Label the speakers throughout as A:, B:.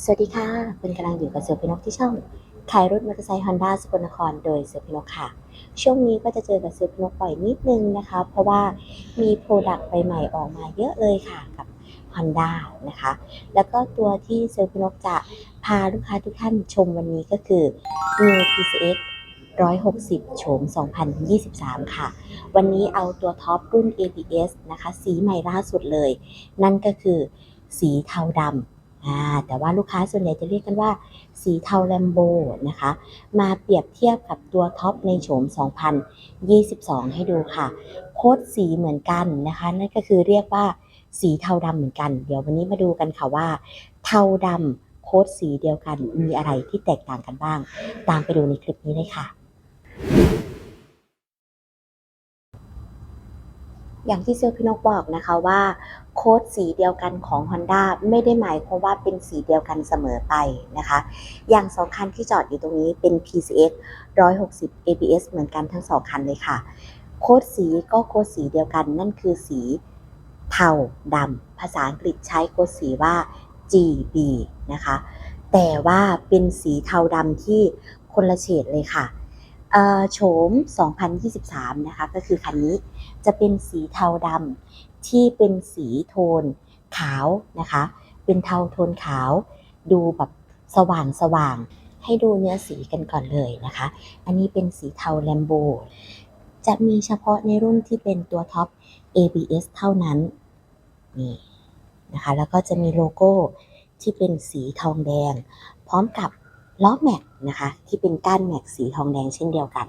A: สวัสดีค่ะเป็นกำลังอยู่กับเสือพินกที่ช่องขายรถมอเตอร์ไซค์ฮอนด้าสกลนครโดยเสือพินกค่ะ ช่วงนี้ก็จะเจอกับเสือพินกบ่อยนิดนึงนะคะ เพราะว่ามีโปรดักต์ใหม่ๆออกมาเยอะเลยค่ะกับ Honda นะคะ แล้วก็ตัวที่เซลพินกจะพาลูกค้าทุกท่านชมวันนี้ก็คือ New PCX 160 โฉม 2023 ค่ะ วันนี้เอาตัวท็อปรุ่น ABS นะคะ สีใหม่ล่าสุดเลย นั่นก็คือสีเทาดำ แต่ว่าลูกค้าส่วนใหญ่จะเรียกกันว่า สีเทาแลมโบนะคะ มาเปรียบเทียบกับตัวท็อปในโฉม 2022 ให้ดูค่ะ โค้ดสีเหมือนกันนะคะ นั่นก็คือเรียกว่าสีเทาดำเหมือนกัน เดี๋ยววันนี้มาดูกันค่ะว่า เทาดำโค้ดสีเดียวกันมีอะไรที่แตกต่างกันบ้าง ตามไปดูในคลิปนี้เลยค่ะ อย่างที่เซลพี่นกบอกนะคะว่าโค้ดสีเดียวกันของ Honda ไม่ได้หมายความว่าเป็นสีเดียวกันเสมอไปนะคะ อย่างสองคันที่จอดอยู่ตรงนี้เป็น PCX 160 ABS เหมือนกันทั้งสองคันเลยค่ะ โค้ดสีก็โค้ดสีเดียวกันนั่นคือสีเทาดำภาษาอังกฤษใช้โค้ดสีว่า GB นะคะ แต่ว่าเป็นสีเทาดำที่คนละเฉดเลยค่ะ โฉม 2023 นะคะ ก็คือคันนี้จะเป็นสีเทาดำที่เป็นสีโทนขาวนะคะ เป็นเทาโทนขาว ดูแบบสว่างสว่างๆให้ดูเนื้อสีกันก่อนเลยนะคะ อันนี้เป็นสีเทาแลมโบ จะมีเฉพาะในรุ่นที่เป็นตัวท็อป ABS เท่านั้น นี่นะคะ แล้วก็จะมีโลโก้ที่เป็นสีทองแดง พร้อมกับ ล้อแม็กนะคะที่เป็นก้านแม็กสีทองแดงเช่นเดียวกัน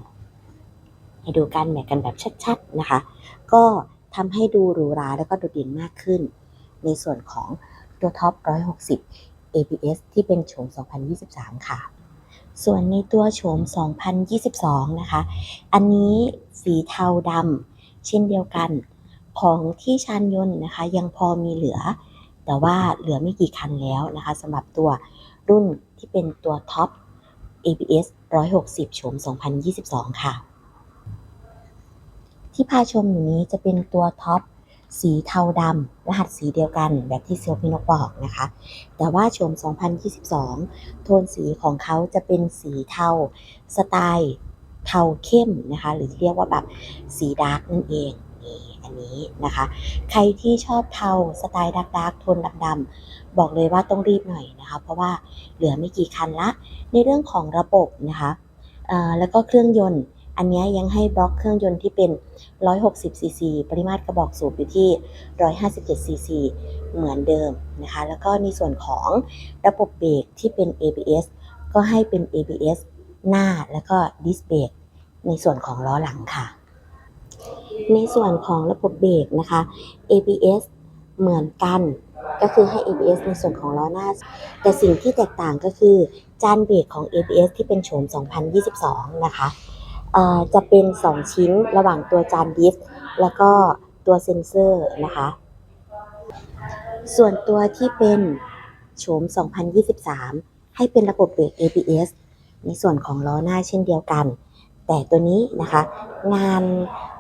A: ให้ดูก้านแม็กกันแบบชัดๆนะคะ ก็ทำให้ดูหรูหราแล้วก็โดดเด่นมากขึ้น ในส่วนของตัวท็อป 160 ABS ที่เป็นโฉม 2023 ค่ะ ส่วนในตัวโฉม 2022 นะคะ อันนี้สีเทาดำเช่นเดียวกันของที่ชานยนต์นะคะ ยังพอมีเหลือ แต่ว่าเหลือไม่กี่คันแล้วนะคะสำหรับตัวรุ่น ที่เป็นตัวท็อป ABS 160 โฉม 2022 ค่ะ ที่พาชมอยู่นี้จะเป็นตัวท็อปสีเทาดำรหัสสีเดียวกันแบบที่เซลพี่นกบอกนะคะ แต่ว่าโฉม 2022 โทนสีของเขาจะเป็นสีเทาสไตล์เทาเข้มนะคะ หรือที่เรียกว่าแบบสีดาร์กนั่นเอง อันนี้นะคะ ใครที่ชอบเทาสไตล์ดาร์กดาร์กโทนดำๆบอกเลยว่าต้องรีบหน่อยนะคะ เพราะว่าเหลือไม่กี่คันละ ในเรื่องของระบบนะคะแล้วก็เครื่องยนต์ อันนี้ยยังให้บล็อกเครื่องยนต์ที่เป็น 160 ซีซี ปริมาตรกระบอกสูบอยู่ที่ 157 ซีซี เหมือนเดิมนะคะ แล้วก็ในส่วนของระบบเบรกที่เป็น ABS ก็ให้เป็น ABS หน้าแล้วก็ดิสเบรกในส่วนของล้อหลังค่ะ ในส่วนของระบบเบรกนะคะ ABS เหมือนกัน ก็คือให้ ABS ในส่วนของล้อหน้า แต่สิ่งที่แตกต่างก็คือจานเบรกของ ABS ที่เป็นโฉม 2022 นะคะเอ่อจะเป็น 2 ชิ้นระหว่างตัวจานดิสแล้วก็ตัวเซ็นเซอร์นะคะ ส่วนตัวที่เป็นโฉม 2023 ให้เป็นระบบเบรก ABS ในส่วนของล้อหน้าเช่นเดียวกัน แต่ตัวนี้นะคะ งาน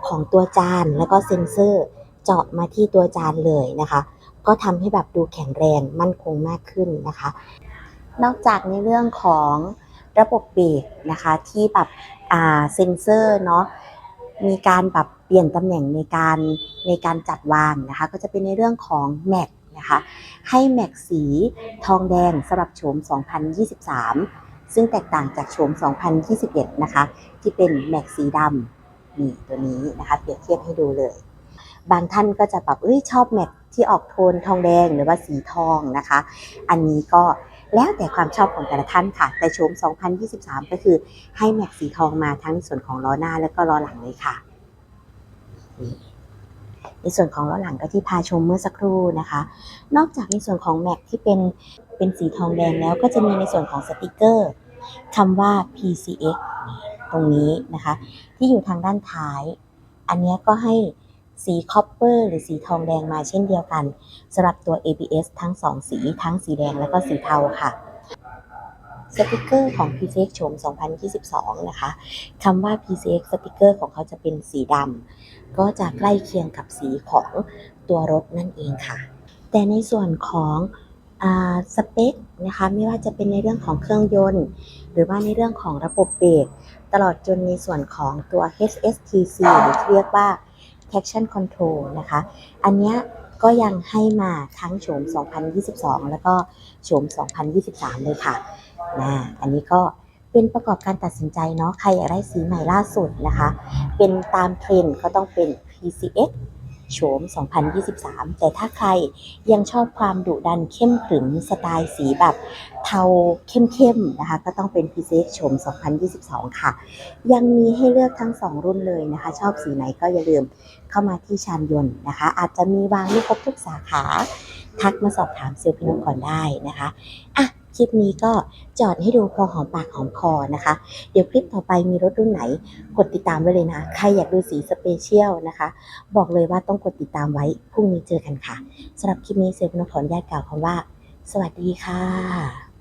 A: ของตัวจานแล้วก็เซ็นเซอร์เจาะมาที่ตัวจานเลยนะคะ ก็ทำให้แบบดูแข็งแรงมั่นคงมากขึ้นนะคะ นอกจากในเรื่องของระบบเบรกนะคะที่แบบอ่าเซนเซอร์เนาะมีการแบบเปลี่ยนตำแหน่งในการในการจัดวางนะคะ ก็จะเป็นในเรื่องของแม็กนะคะให้แม็กสีทองแดงสำหรับโฉม 2023 ซึ่งแตกต่างจากโฉม 2021 นะคะ ที่เป็นแม็กสีดำ นี่ตัวนี้นะคะเปรียบเทียบให้ดูเลย บางท่านก็จะแบบเอ้ยชอบแม็กที่ออกโทนทองแดงหรือว่าสีทองนะคะ อันนี้ก็แล้วแต่ความชอบของแต่ละท่านค่ะ แต่โฉม 2023 ก็คือให้แม็กสีทองมาทั้งในส่วนของล้อหน้าแล้วก็ล้อหลังเลยค่ะ ในส่วนของล้อหลังก็ที่พาชมเมื่อสักครู่นะคะ นอกจากในส่วนของแม็กที่เป็นเป็นสีทองแดงแล้วก็จะมีในส่วนของสติกเกอร์คำว่า PCX ตรงนี้นะคะ ที่อยู่ทางด้านท้าย อันนี้ก็ให้สีคอปเปอร์หรือสีทองแดงมาเช่นเดียวกันสำหรับตัว ABS ทั้ง 2 สีทั้งสีแดงและก็สีเทาค่ะสติกเกอร์ของ PCX โฉม 2022 นะคะคำว่า PCX สติกเกอร์ของเขาจะเป็นสีดำก็จะใกล้เคียงกับสีของตัวรถนั่นเองค่ะ แต่ในส่วนของสเปคนะคะไม่ว่าจะเป็นในเรื่องของเครื่องยนต์ หรือว่าในเรื่องของระบบเบรก ตลอดจนในส่วนของตัว HSTC หรือเรียกว่า traction control นะคะ อันนี้ก็ยังให้มาทั้งโฉม 2022 แล้วก็โฉม 2023 เลยค่ะนะอันนี้ก็เป็นประกอบการตัดสินใจเนาะ ใครอยากได้สีใหม่ล่าสุดนะคะ เป็นตามเทรนด์ก็ต้องเป็น PCX โฉม 2023 แต่ถ้าใครยังชอบความดุดันเข้มขรึมสไตล์สีแบบเทาเข้มๆนะคะ ก็ต้องเป็น PCX โฉม 2022 ค่ะ ยังมีให้เลือกทั้ง 2 รุ่นเลยนะคะ ชอบสีไหนก็อย่าลืมเข้ามาที่ชานยนต์นะคะ อาจจะมีวางไม่ครบทุกสาขา ทักมาสอบถามเซลล์พินก่อนได้นะคะอะ คลิปนี้ก็จอดให้ดูพอหอมปากหอมคอนะคะ เดี๋ยวคลิปต่อไปมีรถรุ่นไหน กดติดตามไว้เลยนะ ใครอยากดูสีสเปเชียลนะคะ บอกเลยว่าต้องกดติดตามไว้ พรุ่งนี้เจอกันค่ะสำหรับคลิปนี้เซลล์พินขออนุญาตกล่าวคำว่า สวัสดีค่ะ